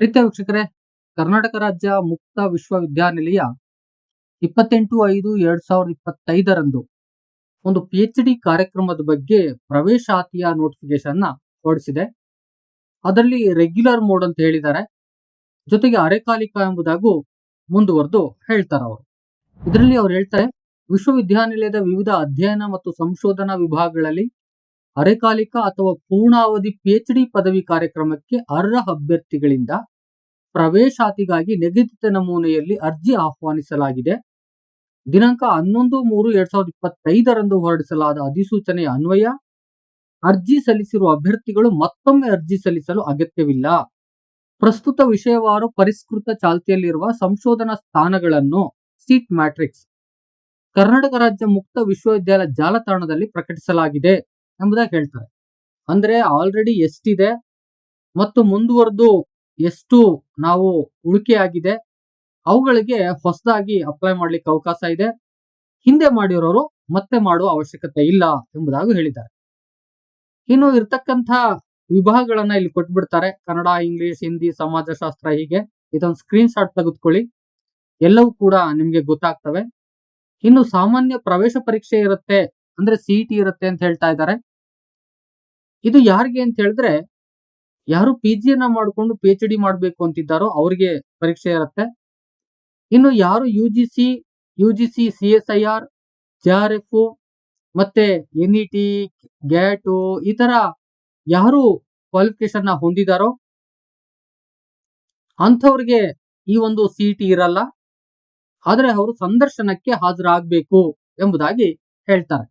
ಪ್ರೀತಿಯ ವೀಕ್ಷಕರೇ, ಕರ್ನಾಟಕ ರಾಜ್ಯ ಮುಕ್ತ ವಿಶ್ವವಿದ್ಯಾನಿಲಯ ಇಪ್ಪತ್ತೆಂಟು ಐದು ಎರಡ್ ಸಾವಿರದ ಇಪ್ಪತ್ತೈದರಂದು ಒಂದು ಪಿ ಎಚ್ ಡಿ ಕಾರ್ಯಕ್ರಮದ ಬಗ್ಗೆ ಪ್ರವೇಶಾತಿಯ ನೋಟಿಫಿಕೇಶನ್ ಹೊರಡಿಸಿದೆ. ಅದರಲ್ಲಿ ರೆಗ್ಯುಲರ್ ಮೋಡ್ ಅಂತ ಹೇಳಿದ್ದಾರೆ. ಜೊತೆಗೆ ಅರೆಕಾಲಿಕ ಎಂಬುದಾಗೂ ಮುಂದುವರೆದು ಹೇಳ್ತಾರೆ ಅವರು. ಇದರಲ್ಲಿ ಅವ್ರು ಹೇಳ್ತಾರೆ, ವಿಶ್ವವಿದ್ಯಾನಿಲಯದ ವಿವಿಧ ಅಧ್ಯಯನ ಮತ್ತು ಸಂಶೋಧನಾ ವಿಭಾಗಗಳಲ್ಲಿ ಅರೆಕಾಲಿಕ ಅಥವಾ ಪೂರ್ಣಾವಧಿ ಪಿಎಚ್ ಡಿ ಪದವಿ ಕಾರ್ಯಕ್ರಮಕ್ಕೆ ಅರ್ಹ ಅಭ್ಯರ್ಥಿಗಳಿಂದ ಪ್ರವೇಶಾತಿಗಾಗಿ ನಿಗದಿತ ನಮೂನೆಯಲ್ಲಿ ಅರ್ಜಿ ಆಹ್ವಾನಿಸಲಾಗಿದೆ. ದಿನಾಂಕ ಹನ್ನೊಂದು ಮೂರು ಎರಡ್ ಸಾವಿರದ ಇಪ್ಪತ್ತೈದರಂದು ಹೊರಡಿಸಲಾದ ಅಧಿಸೂಚನೆಯ ಅನ್ವಯ, ಅರ್ಜಿ ಸಲ್ಲಿಸಿರುವ ಅಭ್ಯರ್ಥಿಗಳು ಮತ್ತೊಮ್ಮೆ ಅರ್ಜಿ ಸಲ್ಲಿಸಲು ಅಗತ್ಯವಿಲ್ಲ. ಪ್ರಸ್ತುತ ವಿಷಯವಾರು ಪರಿಷ್ಕೃತ ಚಾಲ್ತಿಯಲ್ಲಿರುವ ಸಂಶೋಧನಾ ಸ್ಥಾನಗಳನ್ನು, ಸೀಟ್ ಮ್ಯಾಟ್ರಿಕ್ಸ್, ಕರ್ನಾಟಕ ರಾಜ್ಯ ಮುಕ್ತ ವಿಶ್ವವಿದ್ಯಾಲಯ ಜಾಲತಾಣದಲ್ಲಿ ಪ್ರಕಟಿಸಲಾಗಿದೆ. ಎಂಬುದಾಗಿ ಹೇಳ್ತಾರೆ. ಅಂದ್ರೆ ಆಲ್ರೆಡಿ ಎಷ್ಟಿದೆ ಮತ್ತು ಮುಂದುವರೆದು ಎಷ್ಟು ನಾವು ಉಳಿಕೆಯಾಗಿದೆ ಅವುಗಳಿಗೆ ಹೊಸದಾಗಿ ಅಪ್ಲೈ ಮಾಡ್ಲಿಕ್ಕೆ ಅವಕಾಶ ಇದೆ, ಹಿಂದೆ ಮಾಡಿರೋರು ಮತ್ತೆ ಮಾಡುವ ಅವಶ್ಯಕತೆ ಇಲ್ಲ ಎಂಬುದಾಗಿ ಹೇಳಿದ್ದಾರೆ. ಇನ್ನು ಇರ್ತಕ್ಕಂಥ ವಿಭಾಗಗಳನ್ನ ಇಲ್ಲಿ ಕೊಟ್ಬಿಡ್ತಾರೆ. ಕನ್ನಡ, ಇಂಗ್ಲಿಷ್, ಹಿಂದಿ, ಸಮಾಜಶಾಸ್ತ್ರ ಹೀಗೆ, ಇದೊಂದು ಸ್ಕ್ರೀನ್ ಶಾಟ್ ತೆಗೆದುಕೊಳ್ಳಿ. ಎಲ್ಲವೂ ಕೂಡ ನಿಮ್ಗೆ ಗೊತ್ತಾಗ್ತವೆ. ಇನ್ನು ಸಾಮಾನ್ಯ ಪ್ರವೇಶ ಪರೀಕ್ಷೆ ಇರುತ್ತೆ. ಅಂದ್ರೆ ಸಿಇಟಿ ಇರುತ್ತೆ ಅಂತ ಹೇಳ್ತಾ ಇದ್ದಾರೆ. ಇದು ಯಾರಿಗೆ ಅಂತ ಹೇಳಿದ್ರೆ, ಯಾರು ಪಿ ಜಿಯನ್ನ ಮಾಡಿಕೊಂಡು ಪಿ ಎಚ್ ಡಿ ಮಾಡಬೇಕು ಅಂತಿದ್ದಾರೋ ಅವ್ರಿಗೆ ಪರೀಕ್ಷೆ ಇರುತ್ತೆ. ಇನ್ನು ಯಾರು U G C U G C C S I R J R F ಮತ್ತೆ ಎನ್ ಇ ಟಿ ಗ್ಯಾಟು ಈ ತರ ಯಾರು ಕ್ವಾಲಿಫಿಕೇಶನ್ನ ಹೊಂದಿದಾರೋ ಅಂಥವ್ರಿಗೆ ಈ ಒಂದು ಸಿಇಟಿ ಇರಲ್ಲ. ಆದ್ರೆ ಅವರು ಸಂದರ್ಶನಕ್ಕೆ ಹಾಜರಾಗಬೇಕು ಎಂಬುದಾಗಿ ಹೇಳ್ತಾರೆ.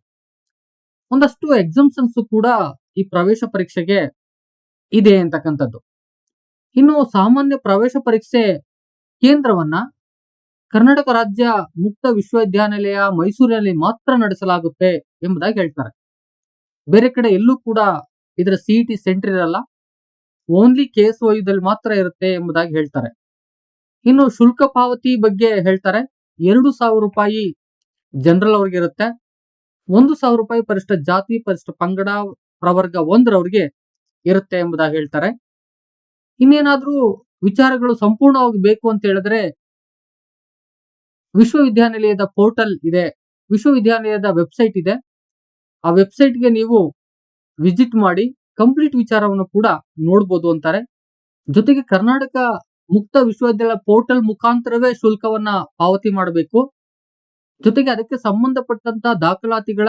ಒಂದಷ್ಟು ಎಕ್ಸಾಮ್ಸನ್ಸು ಕೂಡ ಈ ಪ್ರವೇಶ ಪರೀಕ್ಷೆಗೆ ಇದೆ ಅಂತಕ್ಕಂಥದ್ದು. ಇನ್ನು ಸಾಮಾನ್ಯ ಪ್ರವೇಶ ಪರೀಕ್ಷೆ ಕೇಂದ್ರವನ್ನ ಕರ್ನಾಟಕ ರಾಜ್ಯ ಮುಕ್ತ ವಿಶ್ವವಿದ್ಯಾನಿಲಯ ಮೈಸೂರಿನಲ್ಲಿ ಮಾತ್ರ ನಡೆಸಲಾಗುತ್ತೆ ಎಂಬುದಾಗಿ ಹೇಳ್ತಾರೆ. ಬೇರೆ ಕಡೆ ಎಲ್ಲೂ ಕೂಡ ಇದರ ಸಿಇಟಿ ಸೆಂಟರ್ ಇರಲ್ಲ. ಓನ್ಲಿ ಕೆ ಎಸ್ ಮಾತ್ರ ಇರುತ್ತೆ ಎಂಬುದಾಗಿ ಹೇಳ್ತಾರೆ. ಇನ್ನು ಶುಲ್ಕ ಪಾವತಿ ಬಗ್ಗೆ ಹೇಳ್ತಾರೆ. ಎರಡು ಸಾವಿರ ರೂಪಾಯಿ ಜನರಲ್ ಅವ್ರಿಗೆ ಇರುತ್ತೆ. ಒಂದು ಸಾವಿರ ರೂಪಾಯಿ ಪರಿಷ್ಠ ಜಾತಿ ಪರಿಷ್ಠ ಪಂಗಡ ಪ್ರವರ್ಗ ಒಂದರವರಿಗೆ ಇರುತ್ತೆ ಎಂಬುದಾಗಿ ಹೇಳ್ತಾರೆ. ಇನ್ನೇನಾದ್ರೂ ವಿಚಾರಗಳು ಸಂಪೂರ್ಣವಾಗಿ ಬೇಕು ಅಂತ ಹೇಳಿದ್ರೆ ವಿಶ್ವವಿದ್ಯಾನಿಲಯದ ಪೋರ್ಟಲ್ ಇದೆ, ವಿಶ್ವವಿದ್ಯಾನಿಲಯದ ವೆಬ್ಸೈಟ್ ಇದೆ. ಆ ವೆಬ್ಸೈಟ್ಗೆ ನೀವು ವಿಸಿಟ್ ಮಾಡಿ, ಕಂಪ್ಲೀಟ್ ವಿಚಾರವನ್ನು ಕೂಡ ನೋಡ್ಬೋದು ಅಂತಾರೆ. ಜೊತೆಗೆ ಕರ್ನಾಟಕ ಮುಕ್ತ ವಿಶ್ವವಿದ್ಯಾಲಯ ಪೋರ್ಟಲ್ ಮುಖಾಂತರವೇ ಶುಲ್ಕವನ್ನ ಪಾವತಿ ಮಾಡಬೇಕು. ಜೊತೆಗೆ ಅದಕ್ಕೆ ಸಂಬಂಧಪಟ್ಟಂತಹ ದಾಖಲಾತಿಗಳ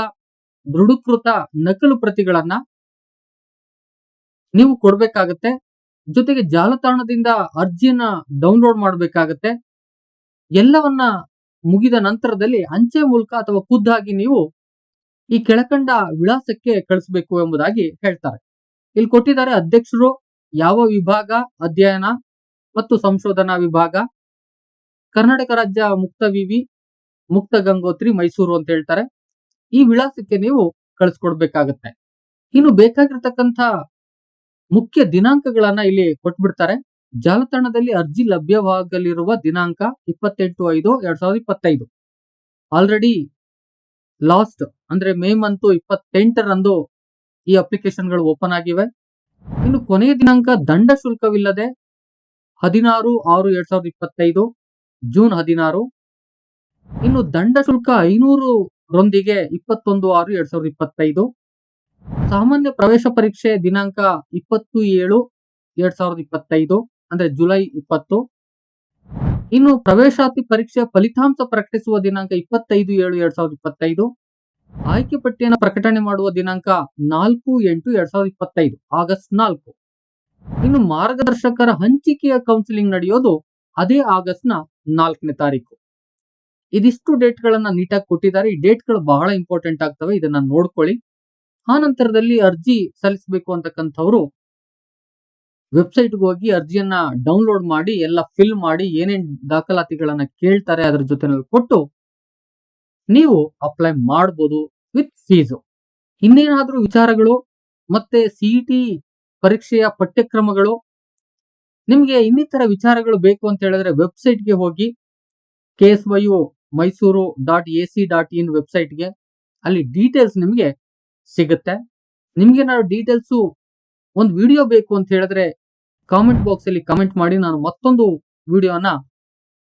ದೃಢೀಕೃತ ನಕಲು ಪ್ರತಿಗಳನ್ನ ನೀವು ಕೊಡ್ಬೇಕಾಗತ್ತೆ. ಜೊತೆಗೆ ಜಾಲತಾಣದಿಂದ ಅರ್ಜಿಯನ್ನ ಡೌನ್ಲೋಡ್ ಮಾಡಬೇಕಾಗತ್ತೆ. ಎಲ್ಲವನ್ನ ಮುಗಿದ ನಂತರದಲ್ಲಿ ಅಂಚೆ ಮೂಲಕ ಅಥವಾ ಖುದ್ದಾಗಿ ನೀವು ಈ ಕೆಳಕಂಡ ವಿಳಾಸಕ್ಕೆ ಕಳಿಸಬೇಕು ಎಂಬುದಾಗಿ ಹೇಳ್ತಾರೆ. ಇಲ್ಲಿ ಕೊಟ್ಟಿದ್ದಾರೆ ಅಧ್ಯಕ್ಷರು ಯಾವ ವಿಭಾಗ, ಅಧ್ಯಯನ ಮತ್ತು ಸಂಶೋಧನಾ ವಿಭಾಗ, ಕರ್ನಾಟಕ ರಾಜ್ಯ ಮುಕ್ತ ವಿವಿ ಮುಕ್ತ ಗಂಗೋತ್ರಿ ಮೈಸೂರು ಅಂತ ಹೇಳ್ತಾರೆ. ಈ ವಿಳಾಸಕ್ಕೆ ನೀವು ಕಳಿಸ್ಕೊಡ್ಬೇಕಾಗತ್ತೆ. ಇನ್ನು ಬೇಕಾಗಿರ್ತಕ್ಕಂಥ ಮುಖ್ಯ ದಿನಾಂಕಗಳನ್ನ ಇಲ್ಲಿ ಕೊಟ್ಬಿಡ್ತಾರೆ. ಜಾಲತಾಣದಲ್ಲಿ ಅರ್ಜಿ ಲಭ್ಯವಾಗಲಿರುವ ದಿನಾಂಕ ಇಪ್ಪತ್ತೆಂಟು ಐದು ಎರಡ್ ಸಾವಿರದ ಇಪ್ಪತ್ತೈದು. ಆಲ್ರೆಡಿ ಲಾಸ್ಟ್ ಅಂದ್ರೆ ಮೇ ಮಂತ್ ಇಪ್ಪತ್ತೆಂಟರಂದು ಈ ಅಪ್ಲಿಕೇಶನ್ಗಳು ಓಪನ್ ಆಗಿವೆ. ಇನ್ನು ಕೊನೆಯ ದಿನಾಂಕ ದಂಡ ಶುಲ್ಕವಿಲ್ಲದೆ ಹದಿನಾರು ಆರು ಎರಡ್ ಸಾವಿರದ ಇಪ್ಪತ್ತೈದು ಜೂನ್ ಹದಿನಾರು. ಇನ್ನು ದಂಡ ಶುಲ್ಕ ಐನೂರು ರೊಂದಿಗೆ ಇಪ್ಪತ್ತೊಂದು ಆರು ಎರಡ್ ಸಾವಿರದ ಇಪ್ಪತ್ತೈದು. ಸಾಮಾನ್ಯ ಪ್ರವೇಶ ಪರೀಕ್ಷೆ ದಿನಾಂಕ ಇಪ್ಪತ್ತು ಏಳು ಎರಡ್ ಸಾವಿರದ ಇಪ್ಪತ್ತೈದು, ಅಂದ್ರೆ ಜುಲೈ ಇಪ್ಪತ್ತು. ಇನ್ನು ಪ್ರವೇಶಾತಿ ಪರೀಕ್ಷೆ ಫಲಿತಾಂಶ ಪ್ರಕಟಿಸುವ ದಿನಾಂಕ ಇಪ್ಪತ್ತೈದು ಏಳು ಎರಡ್ ಸಾವಿರದ ಇಪ್ಪತ್ತೈದು. ಆಯ್ಕೆ ಪಟ್ಟಿಯನ್ನು ಪ್ರಕಟಣೆ ಮಾಡುವ ದಿನಾಂಕ ನಾಲ್ಕು ಎಂಟು ಎರಡ್ ಸಾವಿರದ ಇಪ್ಪತ್ತೈದು, ಆಗಸ್ಟ್ ನಾಲ್ಕು. ಇನ್ನು ಮಾರ್ಗದರ್ಶಕರ ಹಂಚಿಕೆಯ ಕೌನ್ಸಿಲಿಂಗ್ ನಡೆಯೋದು ಅದೇ ಆಗಸ್ಟ್ನ ನಾಲ್ಕನೇ ತಾರೀಕು. ಇದಿಷ್ಟು ಡೇಟ್ ಗಳನ್ನ ನೀಟಾಗಿ ಕೊಟ್ಟಿದ್ದಾರೆ. ಈ ಡೇಟ್ಗಳು ಬಹಳ ಇಂಪಾರ್ಟೆಂಟ್ ಆಗ್ತವೆ. ಇದನ್ನ ನೋಡ್ಕೊಳ್ಳಿ. ಆ ನಂತರದಲ್ಲಿ ಅರ್ಜಿ ಸಲ್ಲಿಸಬೇಕು ಅಂತಕ್ಕಂಥವ್ರು ವೆಬ್ಸೈಟ್ಗೆ ಹೋಗಿ ಅರ್ಜಿಯನ್ನ ಡೌನ್ಲೋಡ್ ಮಾಡಿ, ಎಲ್ಲ ಫಿಲ್ ಮಾಡಿ, ಏನೇನ್ ದಾಖಲಾತಿಗಳನ್ನ ಕೇಳ್ತಾರೆ ಅದರ ಜೊತೆನಲ್ಲಿ ಕೊಟ್ಟು ನೀವು ಅಪ್ಲೈ ಮಾಡಬಹುದು ವಿತ್ ಫೀಸು ಇನ್ನೇನಾದ್ರೂ ವಿಚಾರಗಳು ಮತ್ತೆ ಸಿಇಟಿ ಪರೀಕ್ಷೆಯ ಪಠ್ಯಕ್ರಮಗಳು, ನಿಮ್ಗೆ ಇನ್ನಿತರ ವಿಚಾರಗಳು ಬೇಕು ಅಂತ ಹೇಳಿದ್ರೆ ವೆಬ್ಸೈಟ್ಗೆ ಹೋಗಿ K S Y Mysuru dot A C dot in ವೆಬ್ಸೈಟ್ಗೆ ಅಲ್ಲಿ ಡೀಟೇಲ್ಸ್ ನಿಮಗೆ ಸಿಗುತ್ತೆ. ನಿಮ್ಗೆ ಏನಾದ್ರು ಡೀಟೇಲ್ಸು ಒಂದು ವಿಡಿಯೋ ಬೇಕು ಅಂತ ಹೇಳಿದ್ರೆ ಕಾಮೆಂಟ್ ಬಾಕ್ಸ್ ಅಲ್ಲಿ ಕಮೆಂಟ್ ಮಾಡಿ ನಾನು ಮತ್ತೊಂದು ವಿಡಿಯೋನ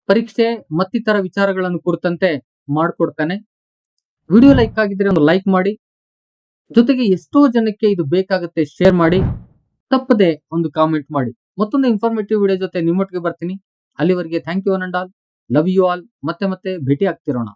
ಪರೀಕ್ಷೆ ಮತ್ತಿತರ ವಿಚಾರಗಳನ್ನು ಕುರಿತಂತೆ ಮಾಡಿಕೊಡ್ತೇನೆ. ವಿಡಿಯೋ ಲೈಕ್ ಆಗಿದ್ರೆ ಒಂದು ಲೈಕ್ ಮಾಡಿ, ಜೊತೆಗೆ ಎಷ್ಟೋ ಜನಕ್ಕೆ ಇದು ಬೇಕಾಗುತ್ತೆ ಶೇರ್ ಮಾಡಿ, ತಪ್ಪದೆ ಒಂದು ಕಾಮೆಂಟ್ ಮಾಡಿ. ಮತ್ತೊಂದು ಇನ್ಫಾರ್ಮೇಟಿವ್ ವಿಡಿಯೋ ಜೊತೆ ನಿಮ್ಮೊಟ್ಟಿಗೆ ಬರ್ತೀನಿ. ಅಲ್ಲಿವರೆಗೆ thank you all love you all ಮತ್ತೆ ಮತ್ತೆ ಭೇಟಿ ಆಗ್ತಿರೋಣ.